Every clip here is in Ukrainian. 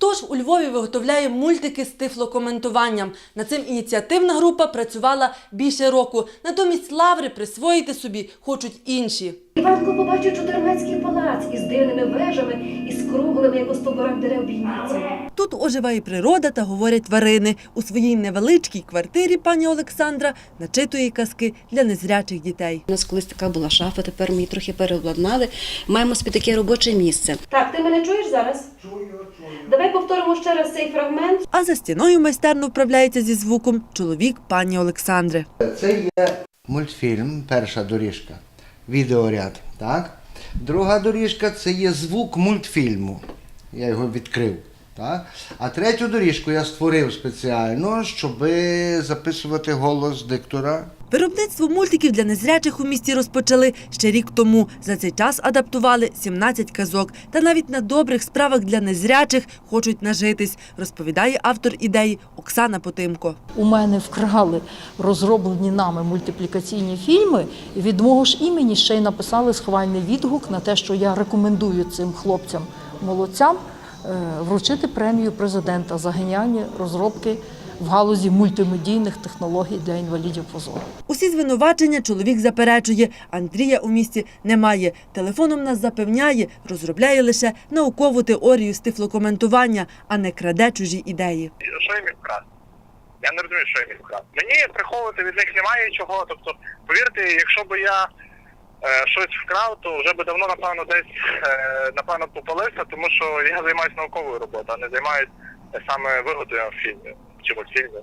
Хто ж у Львові виготовляє мультики з тифлокоментуванням? Над цим ініціативна група працювала більше року. Натомість лаври присвоїти собі хочуть інші. Іванко побачив чотиримецький палац із дивними вежами і з круглими, як у стовбурах дерев бійницями. Тут оживає природа та говорять тварини. У своїй невеличкій квартирі пані Олександра начитує казки для незрячих дітей. У нас колись така була шафа, тепер ми її трохи переобладнали. Маємо собі таке робоче місце. Так, ти мене чуєш зараз? Чую. Давай повторимо ще раз цей фрагмент. А за стіною майстерно вправляється зі звуком чоловік пані Олександри. Це є мультфільм, перша доріжка, відеоряд. Так? Друга доріжка це є звук мультфільму. Я його відкрив. Так? А третю доріжку я створив спеціально, щоб записувати голос диктора. Виробництво мультиків для незрячих у місті розпочали ще рік тому. За цей час адаптували 17 казок. Та навіть на добрих справах для незрячих хочуть нажитись, розповідає автор ідеї Оксана Потимко. У мене вкрали розроблені нами мультиплікаційні фільми. І від мого ж імені ще й написали схвальний відгук на те, що я рекомендую цим хлопцям молодцям вручити премію президента за геніальні розробки в галузі мультимедійних технологій для інвалідів по зору. Усі звинувачення чоловік заперечує. Андрія у місті немає. Телефоном нас запевняє, розробляє лише наукову теорію з тифлокоментування, а не краде чужі ідеї. що я міг вкрасти? Я не розумію, що я міг вкрасти. Мені приховувати від них немає чого. Тобто, повірте, якщо б я е, щось вкрав, то вже би давно, напевно, десь е, напевно попалився, тому що я займаюся науковою роботою, а не займаюся саме виготовленням фільмів чи мультфільмів.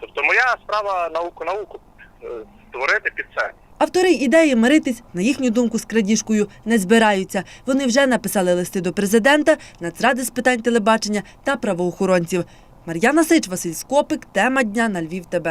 Тобто моя справа науку науку е, створити під це. Автори ідеї миритись, на їхню думку, з крадіжкою не збираються. Вони вже написали листи до президента, Нацради з питань телебачення та правоохоронців. Мар'яна Сич, Василь Скопик. Тема дня на Львів. ТБ.